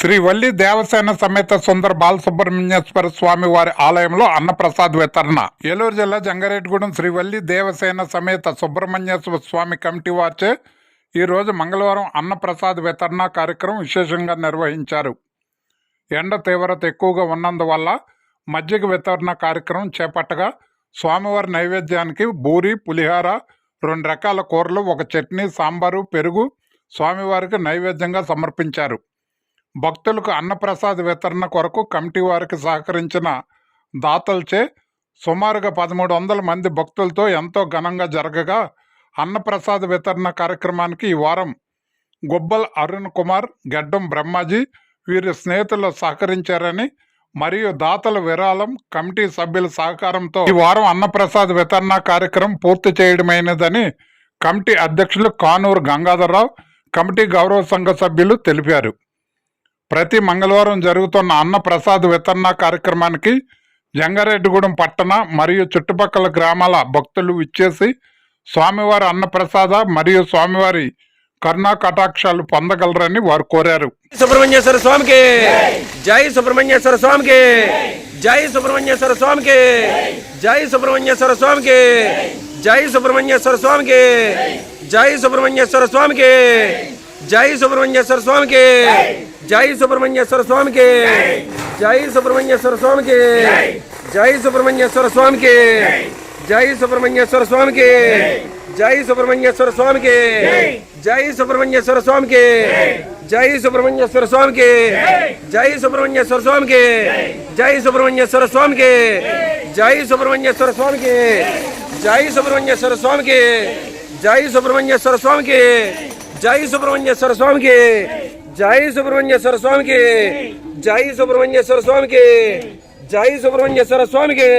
శ్రీ వల్లి దేవసేన సమేత సుందర బాలసుబ్రహ్మణ్యేశ్వర స్వామి వారి ఆలయంలో అన్నప్రసాద్ వితరణ. ఏలూరు జిల్లా జంగారెడ్డిగూడెం శ్రీ వల్లి దేవసేన సమేత సుబ్రహ్మణ్యేశ్వర స్వామి కమిటీ వారిచే ఈరోజు మంగళవారం అన్నప్రసాద్ వితరణ కార్యక్రమం విశేషంగా నిర్వహించారు. ఎండ తీవ్రత ఎక్కువగా ఉన్నందువల్ల మజ్జిగ వితరణ కార్యక్రమం చేపట్టగా స్వామివారి నైవేద్యానికి బూరి పులిహార రెండు రకాల కూరలు ఒక చట్నీ సాంబారు పెరుగు స్వామివారికి నైవేద్యంగా సమర్పించారు. భక్తులకు అన్నప్రసాద వితరణ కొరకు కమిటీ వారికి సహకరించిన దాతలచే సుమారుగా పదమూడు వందల మంది భక్తులతో ఎంతో ఘనంగా జరగగా అన్నప్రసాద వితరణ కార్యక్రమానికి ఈ వారం గుబ్బల్ అరుణ్ కుమార్ గడ్డం బ్రహ్మాజీ వీరి స్నేహితులు సహకరించారని మరియు దాతల విరాళం కమిటీ సభ్యుల సహకారంతో ఈ వారం అన్నప్రసాద్ వితరణ కార్యక్రమం పూర్తి చేయడమైనదని కమిటీ అధ్యక్షులు కానూరు గంగాధరరావు కమిటీ గౌరవ సంఘ సభ్యులు తెలిపారు. ప్రతి మంగళవారం జరుగుతున్న అన్నప్రసాద్ వితరణ కార్యక్రమానికి జంగారెడ్డిగూడెం పట్టణ మరియు చుట్టుపక్కల గ్రామాల భక్తులు విచ్చేసి స్వామివారి అన్నప్రసాద మరియు స్వామివారి కరుణా కటాక్షాలు పొందగలరని వారు కోరారు. సుబ్రహ్మణ్యేశ్వర స్వామికి! జై సుబ్రహ్మణ్యేశ్వర స్వామికి! జై సుబ్రహ్మణ్యేశ్వర స్వామికి! జై సుబ్రహ్మణ్యేశ్వర స్వామికి! జై సుబ్రహ్మణ్యేశ్వర స్వామికి! జై సుబ్రహ్మణ్యేశ్వర స్వామికి! జై సుబ్రహ్మణ్యేశ్వర స్వామికి! జై సుబ్రహ్మణ్యేశ్వర స్వామికి జై సుబ్రహ్మణ్యేశ్వర స్వామికి జై సుబ్రహ్మణ్యేశ్వర స్వామికి జై సుబ్రహ్మణ్యేశ్వర స్వామికి జై సుబ్రహ్మణ్యేశ్వర స్వామికి జై సుబ్రహ్మణ్యేశ్వర స్వామికి జై సుబ్రహ్మణ్యేశ్వర స్వామికి జై సుబ్రహ్మణ్యేశ్వర స్వామికి జై సుబ్రహ్మణ్యేశ్వర స్వామికి జై సుబ్రహ్మణ్యేశ్వర స్వామికి జై సుబ్రహ్మణ్యేశ్వర స్వామికి జై సుబ్రహ్మణ్యేశ్వర స్వామికి జై సుబ్రహ్మణ్యేశ్వర స్వామికి జై సుబ్రహ్మణ్యేశ్వర స్వామికి జై సుబ్రహ్మణ్యేశ్వర స్వామికి జై సుబ్రహ్మణ్యేశ్వర స్వామికి